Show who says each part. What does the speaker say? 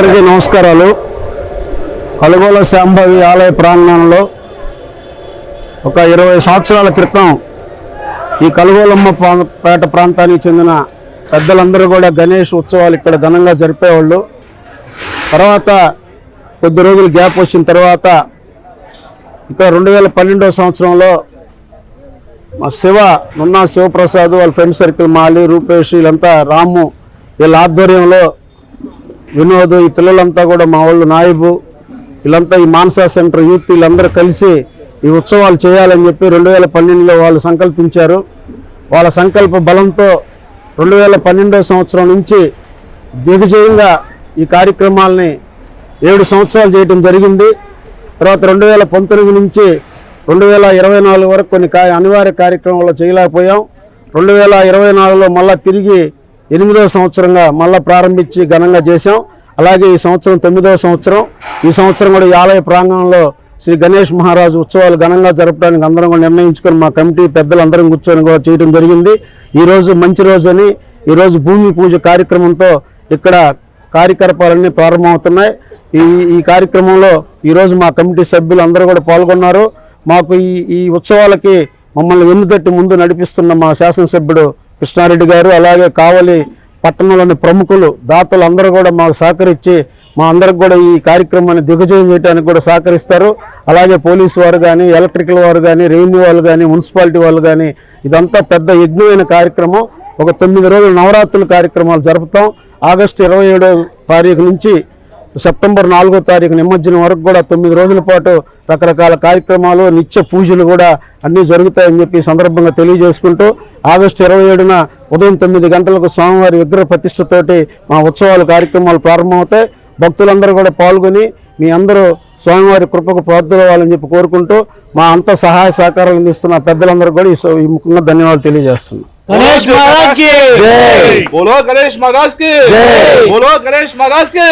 Speaker 1: అందరికీ నమస్కారాలు. కలుగోల శాంభవి ఆలయ ప్రాంగణంలో ఒక ఇరవై సంవత్సరాల క్రితం ఈ కలుగోలమ్మ పేట ప్రాంతానికి చెందిన పెద్దలందరూ కూడా గణేష్ ఉత్సవాలు ఇక్కడ ఘనంగా జరిపేవాళ్ళు. తర్వాత కొద్ది రోజులు గ్యాప్ వచ్చిన తర్వాత ఇక్కడ రెండు వేల పన్నెండవ సంవత్సరంలో మా శివ నున్నా శివప్రసాద్ వాళ్ళ ఫ్రెండ్ సర్కిల్ మాలి రూపేష్ వీళ్ళంతా రాము వీళ్ళ ఆధ్వర్యంలో వినోద్ ఈ పిల్లలంతా కూడా మా వాళ్ళు నాయబు వీళ్ళంతా ఈ మానసా సెంటర్ యూత్ వీళ్ళందరూ కలిసి ఈ ఉత్సవాలు చేయాలని చెప్పి రెండు వేల పన్నెండులో వాళ్ళు సంకల్పించారు. వాళ్ళ సంకల్ప బలంతో రెండు వేల పన్నెండవ సంవత్సరం నుంచి దిగ్విజయంగా ఈ కార్యక్రమాలని ఏడు సంవత్సరాలు చేయడం జరిగింది. తర్వాత రెండు వేల పంతొమ్మిది నుంచి రెండు వేల ఇరవై నాలుగు వరకు కొన్ని కా అనివార్య కార్యక్రమాలు చేయలేకపోయాం. రెండు వేల ఇరవై నాలుగులో మళ్ళీ తిరిగి ఎనిమిదవ సంవత్సరంగా మళ్ళీ ప్రారంభించి ఘనంగా చేశాం. అలాగే ఈ సంవత్సరం తొమ్మిదవ సంవత్సరం. ఈ సంవత్సరం కూడా ఈ ఆలయ ప్రాంగణంలో శ్రీ గణేష్ మహారాజు ఉత్సవాలు ఘనంగా జరపడానికి అందరం కూడా నిర్ణయించుకొని మా కమిటీ పెద్దలందరం కూర్చొని కూడా చేయడం జరిగింది. ఈరోజు మంచి రోజు అని ఈరోజు భూమి పూజ కార్యక్రమంతో ఇక్కడ కార్యకలాపాలన్నీ ప్రారంభమవుతున్నాయి. ఈ ఈ కార్యక్రమంలో ఈరోజు మా కమిటీ సభ్యులు అందరూ కూడా పాల్గొన్నారు. మాకు ఈ ఈ ఉత్సవాలకి మమ్మల్ని వెన్నుతట్టి ముందు నడిపిస్తున్న మా శాసనసభ్యుడు కృష్ణారెడ్డి గారు అలాగే కావలి పట్టణంలోని ప్రముఖులు దాతలు అందరూ కూడా మాకు సహకరించి మా అందరికి కూడా ఈ కార్యక్రమాన్ని దిగ్విజయం చేయడానికి కూడా సహకరిస్తారు. అలాగే పోలీసు వారు కానీ ఎలక్ట్రికల్ వారు కానీ రెవెన్యూ వాళ్ళు కానీ మున్సిపాలిటీ వాళ్ళు కానీ ఇదంతా పెద్ద యజ్ఞమైన కార్యక్రమం. ఒక తొమ్మిది రోజులు నవరాత్రుల కార్యక్రమాలు జరుపుతాం. ఆగస్టు ఇరవై ఏడో తారీఖు నుంచి సెప్టెంబర్ నాలుగో తారీఖు నిమజ్జనం వరకు కూడా తొమ్మిది రోజుల పాటు రకరకాల కార్యక్రమాలు నిత్య పూజలు కూడా అన్నీ జరుగుతాయని చెప్పి సందర్భంగా తెలియజేసుకుంటూ ఆగస్టు ఇరవై ఏడున ఉదయం తొమ్మిది గంటలకు స్వామివారి విగ్రహ ప్రతిష్టతోటి మా ఉత్సవాలు కార్యక్రమాలు ప్రారంభమవుతాయి. భక్తులందరూ కూడా పాల్గొని మీ అందరూ స్వామివారి కృపకు ప్రార్థులవ్వాలని చెప్పి కోరుకుంటూ మా అంత సహాయ సహకారాలు అందిస్తున్న పెద్దలందరూ కూడా ఈ ముఖ్యంగా ధన్యవాదాలు తెలియజేస్తున్నాం.
Speaker 2: గణేష్ మహారాజ్కి
Speaker 1: బోలో
Speaker 2: గణేష్ మహారాజ్కి బోలో గణేష్
Speaker 1: మహారాజ్కి